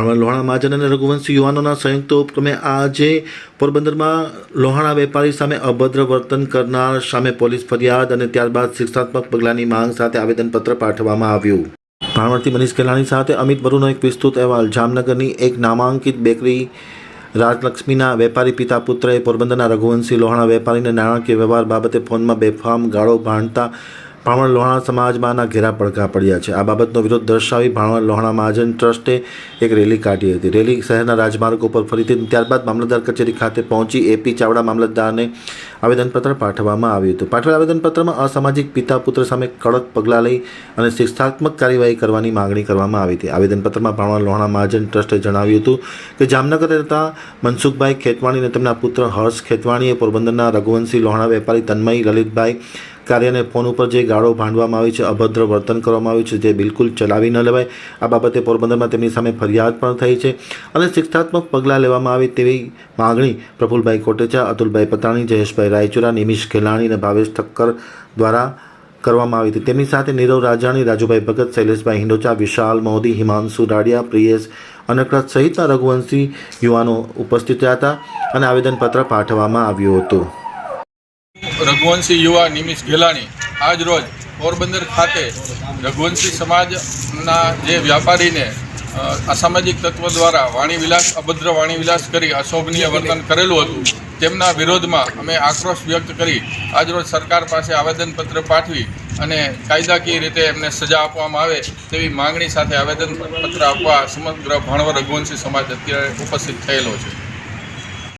ભાવણ લોહાણા મહાજન અને રઘુવંશી યુવાનોના સંયુક્ત ઉપક્રમે આજે પોરબંદરમાં લોહાણા વેપારી સામે અભદ્ર વર્તન કરનાર સામે પોલીસ ફરિયાદ અને ત્યારબાદ શિક્ષાત્મક પગલાંની માંગ સાથે આવેદનપત્ર પાઠવવામાં આવ્યું. ભાણવડથી મનીષ કેલાણી સાથે અમિત બરુનો એક વિસ્તૃત અહેવાલ. જામનગરની એક નામાંકિત બેકરી રાજલક્ષ્મીના વેપારી પિતા પુત્રએ પોરબંદરના રઘુવંશી લોહાણા વેપારીને નાણાકીય વ્યવહાર બાબતે ફોનમાં બેફામ ગાળો ભાંડતા ભાણવડ લોહાણા સમાજમાંના ઘેરા પડઘા પડ્યા છે. આ બાબતનો વિરોધ દર્શાવી ભાણવડ લોહાણા મહાજન ટ્રસ્ટે એક રેલી કાઢી હતી. રેલી શહેરના રાજમાર્ગ ઉપર ફરીથી ત્યારબાદ મામલતદાર કચેરી ખાતે પહોંચી એપી ચાવડા મામલતદારને આવેદનપત્ર પાઠવવામાં આવ્યું હતું. પાઠવેલ આવેદનપત્રમાં અસામાજિક પિતા પુત્ર સામે કડક પગલાં લઈ અને શિક્ષાત્મક કાર્યવાહી કરવાની માગણી કરવામાં આવી હતી. આવેદનપત્રમાં ભાણવડ લોહાણા મહાજન ટ્રસ્ટે જણાવ્યું હતું કે જામનગર રહેતા મનસુખભાઈ ખેતવાણી અને તેમના પુત્ર હર્ષ ખેતવાણીએ પોરબંદરના રઘુવંશી લોહાણા વેપારી તન્મય લલિતભાઈ કાર્યને ફોન ઉપર જે ગાળો ભાંડવામાં આવી છે, અભદ્ર વર્તન કરવામાં આવ્યું છે, જે બિલકુલ ચલાવી ન લેવાય, આ બાબતે પોરબંદરમાં તેમની સામે ફરિયાદ પણ થઈ છે. અને શિક્ષાત્મક પગલાં લેવામાં આવે તેવી માગણી પ્રફુલભાઈ કોટેચા, અતુલભાઈ પતાણી, જયેશભાઈ રાયચુરા, નિમિષ ખેલાણી અને ભાવેશ ઠક્કર દ્વારા કરવામાં આવી હતી. તેમની સાથે નીરવ રાજાણી, રાજુભાઈ ભગત, શૈલેષભાઈ હિંડોચા, વિશાલ મોદી, હિમાંશુ રાડિયા પ્રિયેશ અનકરત સહિતના રઘુવંશી યુવાનો ઉપસ્થિત રહ્યા હતા અને આવેદનપત્ર પાઠવવામાં આવ્યું હતું. રઘુવંશી યુવા નિમિષ ગેલાણી આજ રોજ પોરબંદર ખાતે રઘુવંશી સમાજના જે વ્યાપારીને અસામાજિક તત્વ દ્વારા વાણીવિલાસ, અભદ્ર વાણીવિલાસ કરી અશોભનીય વર્તન કરેલું હતું, તેમના વિરોધમાં અમે આક્રોશ વ્યક્ત કરી આજરોજ સરકાર પાસે આવેદનપત્ર પાઠવી અને કાયદાકીય રીતે એમને સજા આપવામાં આવે તેવી માંગણી સાથે આવેદનપત્ર આપવા સમગ્ર ભાણવર રઘુવંશી સમાજ અત્યારે ઉપસ્થિત થયેલો છે.